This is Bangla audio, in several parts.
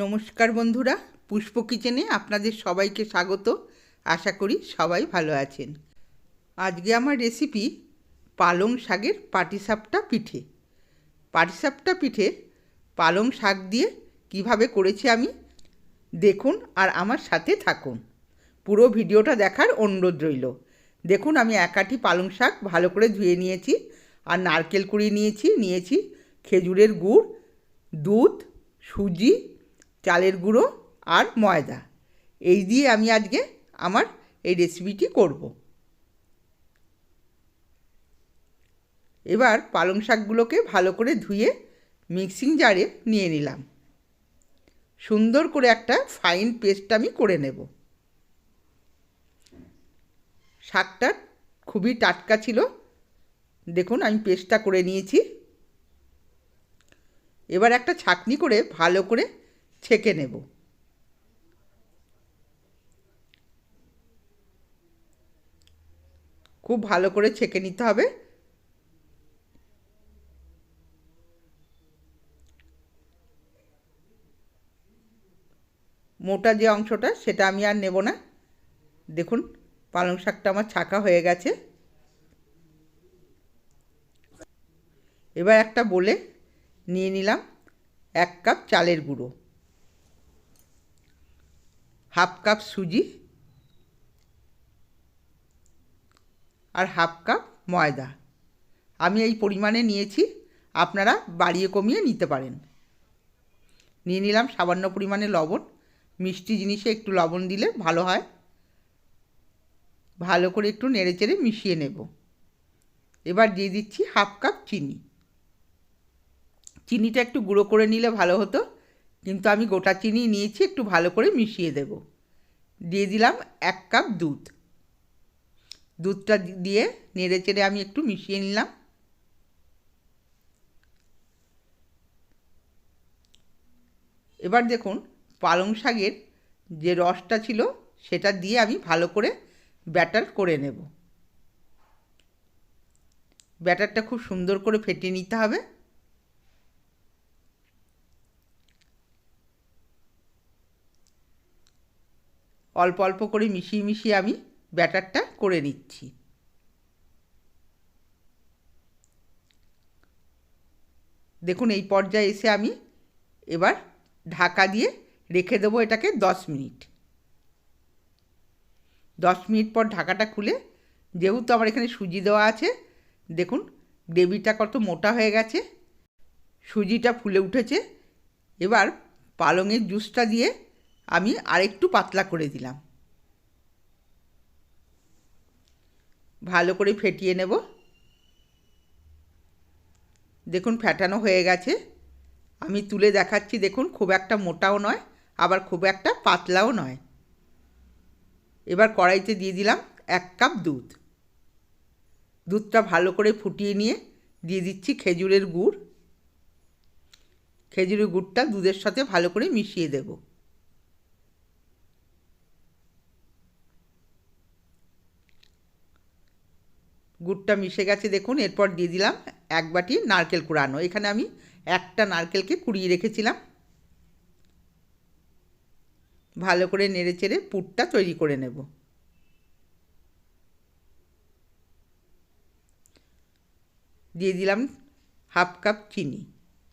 নমস্কার বন্ধুরা, পুষ্প কিচেনে আপনাদের সবাইকে স্বাগত। আশা করি সবাই ভালো আছেন। আজকে আমার রেসিপি পালং শাকের পাটিসাপটা পিঠে। পাটিসাপটা পিঠে পালং শাক দিয়ে কীভাবে করেছি আমি দেখুন আর আমার সাথে থাকুন। পুরো ভিডিওটা দেখার অনুরোধ রইল। দেখুন আমি একাটি পালং শাক ভালো করে ধুয়ে নিয়েছি আর নারকেল কুড়িয়ে নিয়েছি নিয়েছি খেজুরের গুড়, দুধ, সুজি চালের গুঁড়ো আর ময়দা। এই দিয়ে আমি আজকে আমার এই রেসিপিটি করব। এবার পালং শাকগুলোকে ভালো করে ধুয়ে মিক্সিং জারে নিয়ে নিলাম। সুন্দর করে একটা ফাইন পেস্ট আমি করে নেব। শাকটা খুবই টাটকা ছিল। দেখুন, আমি পেস্টটা করে নিয়েছি। এবার একটা ছাকনি করে ভালো করে ছেঁকে নেব। খুব ভালো করে ছেঁকে নিতে হবে। মোটা যে অংশটা, সেটা আমি আর নেব না। দেখুন, পালং শাকটা আমার ছাকা হয়ে গেছে। এবার একটা বলে নিয়ে নিলাম এক কাপ চালের গুঁড়ো। হাফ কাপ সুজি আর হাফ কাপ ময়দা। আমি এই পরিমাণে নিয়েছি, আপনারা বাড়িয়ে কমিয়ে নিতে পারেন। নিয়ে নিলাম সামান্য পরিমাণে লবণ। মিষ্টি জিনিসে একটু লবণ দিলে ভালো হয়। ভালো করে একটু নেড়ে চেড়ে মিশিয়ে নেব। এবার দিয়ে দিচ্ছি হাফ কাপ চিনি। চিনিটা একটু গুঁড়ো করে নিলে ভালো হতো। কিন্তু আমি গোটা চিনি নিয়েছি, একটু ভালো করে মিশিয়ে দেব। দিয়ে দিলাম এক কাপ দুধ। দুধটা দিয়ে নেড়ে চেড়ে আমি একটু মিশিয়ে নিলাম। এবার দেখুন, পালং শাকের যে রসটা ছিল, সেটা দিয়ে আমি ভালো করে ব্যাটার করে নেব। ব্যাটারটা খুব সুন্দর করে ফেটিয়ে নিতে হবে। অল্প অল্প করে মিশিয়ে মিশিয়ে আমি ব্যাটারটা করে নিচ্ছি। দেখুন, এই পর্যায়ে এসে আমি এবার ঢাকা দিয়ে রেখে দেবো এটাকে দশ মিনিট। দশ মিনিট পর ঢাকাটা খুলে, যেহেতু আমার এখানে সুজি দেওয়া আছে, দেখুন, গ্রেভিটা কত মোটা হয়ে গেছে, সুজিটা ফুলে উঠেছে। এবার পালংয়ের জুসটা দিয়ে আমি আরেকটু পাতলা করে দিলাম। ভালো করে ফেটিয়ে নেব। দেখুন ফ্যাটানো হয়ে গেছে। আমি তুলে দেখাচ্ছি, দেখুন খুব একটা মোটাও নয়, আবার খুব একটা পাতলাও নয়। এবার কড়াইতে দিয়ে দিলাম এক কাপ দুধ। দুধটা ভালো করে ফুটিয়ে নিয়ে দিয়ে দিচ্ছি খেজুরের গুড়। খেজুরের গুড়টা দুধের সাথে ভালো করে মিশিয়ে দেবো। গুড়টা মিশে গেছে দেখুন, এরপর দিয়ে দিলাম এক বাটি নারকেল কুড়ানো। এখানে আমি একটা নারকেলকে কুড়িয়ে রেখেছিলাম। ভালো করে নেড়ে চেড়ে পুরটা তৈরি করে নেব। দিয়ে দিলাম হাফ কাপ চিনি।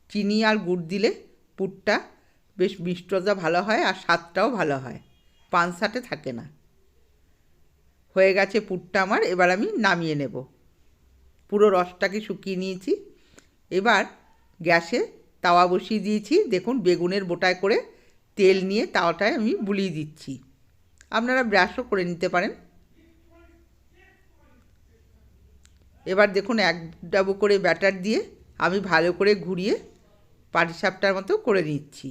চিনি আর গুড় দিলে পুরটা বেশ মিষ্টতা ভালো হয় আর স্বাদটাও ভালো হয়। পানসাটে থাকে না। হয়ে গেছে পুরটা আমার, এবার আমি নামিয়ে নেব। পুরো রসটাকে শুকিয়ে নিয়েছি। এবার গ্যাসে তাওয়া বসিয়ে দিয়েছি। দেখুন, বেগুনের বোটায় করে তেল নিয়ে তাওয়াটায় আমি বুলিয়ে দিচ্ছি। আপনারা ব্রাশও করে নিতে পারেন। এবার দেখুন, এক ডাবু করে ব্যাটার দিয়ে আমি ভালো করে ঘুরিয়ে পাটিসাপটার মতো করে নিচ্ছি।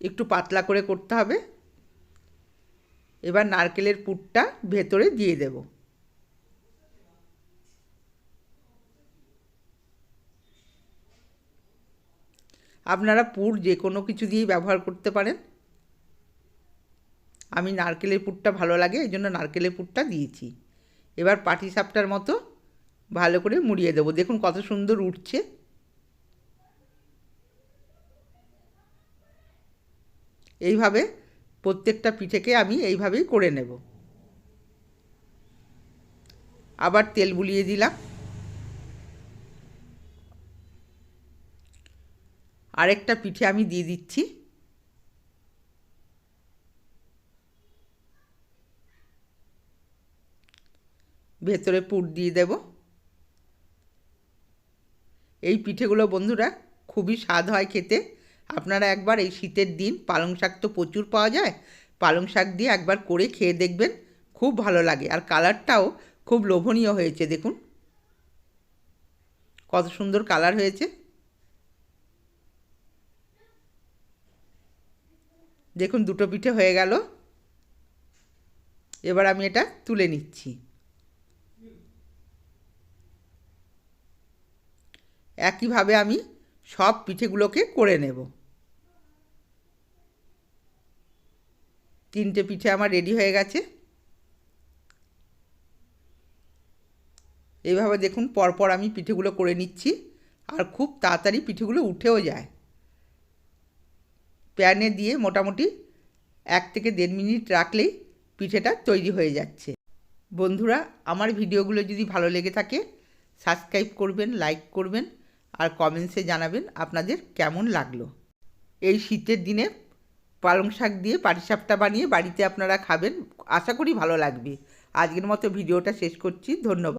একটু পাতলা করে করতে হবে। এবার নারকেলের পুরটা ভেতরে দিয়ে দেব। আপনারা পুর যে কোনো কিছু দিয়েই ব্যবহার করতে পারেন। আমি নারকেলের পুরটা ভালো লাগে, এই জন্য নারকেলের পুরটা দিয়েছি। এবার পাটি সাপটার মতো ভালো করে মুড়িয়ে দেবো। দেখুন কত সুন্দর উঠছে। এইভাবে প্রত্যেকটা পিঠেকে আমি এইভাবেই করে নেব। আবার তেল বুলিয়ে দিলাম। আরেকটা পিঠে আমি দিয়ে দিচ্ছি। ভেতরে পুর দিয়ে দেব। এই পিঠেগুলো বন্ধুরা খুবই স্বাদ হয় খেতে। আপনারা একবার এই শীতের দিন পালং শাক তো প্রচুর পাওয়া যায়, পালং শাক দিয়ে একবার করে খেয়ে দেখবেন, খুব ভালো লাগে। আর কালারটাও খুব লোভনীয় হয়েছে, দেখুন। কত সুন্দর কালার হয়েছে। দেখুন, দুটো পিঠে হয়ে গেল। এবার আমি এটা তুলে নিচ্ছি। একইভাবে আমি সব পিঠেগুলোকে করে নেব। তিনটে পিঠে আমার রেডি হয়ে গেছে। এইভাবে দেখুন পরপর আমি পিঠেগুলো করে নিচ্ছি আর খুব তাড়াতাড়ি পিঠেগুলো উঠেও যায়। প্যানে দিয়ে মোটামুটি এক থেকে দেড় মিনিট রাখলেই পিঠেটা তৈরি হয়ে যাচ্ছে। বন্ধুরা, আমার ভিডিওগুলো যদি ভালো লেগে থাকে সাবস্ক্রাইব করবেন লাইক করবেন আর কমেন্টসে জানাবেন আপনাদের কেমন লাগল। এই শীতের দিনে পালং শাক দিয়ে পাটিসাপটা বানিয়ে বাড়িতে আপনারা খাবেন। আশা করি ভালো লাগবে। আজকের মতো ভিডিওটা শেষ করছি। ধন্যবাদ।